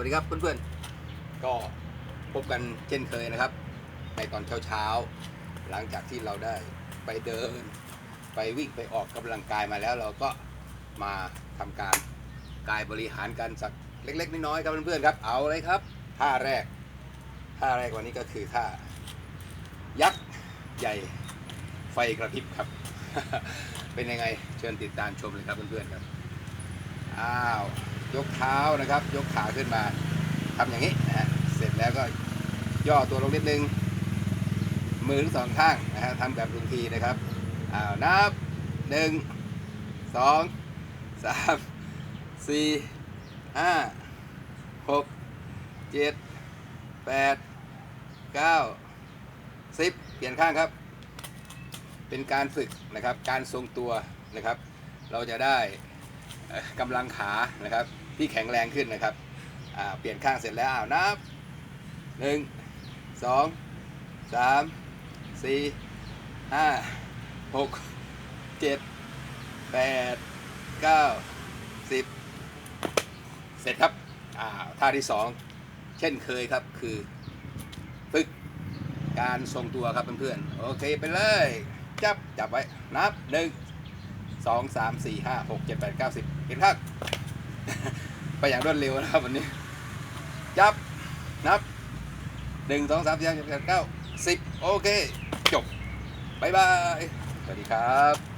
วัสดีครับเพื่อนๆ ก็พบกันเช่นเคยนะครับ ในตอนเช้าๆ หลังจากที่เราได้ไปเดิน ไปวิ่งไปออกกำลังกายมาแล้ว เราก็มาทำการกายบริหารกันสักเล็กๆ น้อยๆครับเพื่อนๆครับ เอาเลยครับท่าแรกท่าแรกวันนี้ก็คือท่ายักษ์ใหญ่ไฟกระพริบครับ เป็นยังไงเชิญติดตามชมเลยครับเพื่อนๆครับ อ้าว ยกเท้านะครับ ยกขาขึ้นมาทำอย่างนี้นะฮะเสร็จแล้วก็ย่อตัวลงนิดนึง มือทั้งสองข้างนะฮะทำแบบลุงทีนะครับอ้าวนับหนึ่งสองสามสี่ห้าหกเจ็ดแปดเก้าสิบเปลี่ยนข้างครับ เป็นการฝึกนะครับ การทรงตัวนะครับ เราจะได้ กำลังขานะครับ ที่แข็งแรงขึ้นนะครับเปลี่ยนข้างเสร็จแล้วนับหนึ่งสองสามสี่ห้าหกเจ็ดแปดเก้าสิบเสร็จครับท่าที่สองเช่นเคยครับคือฝึกการทรงตัวครับเพื่อนๆโอเคไปเลย จับจับไว้นับหนึ่ง สองสามสี่ห้าหกเจ็ดแปดเก้าสิบเห็นครับไปอย่างรวดเร็วนะครับวันนี้จับนับหนึ่งสองสามสี่ห้าหกเจ็ดแปดเก้าสิบโอเค จบบ๊ายบาย สวัสดีครับ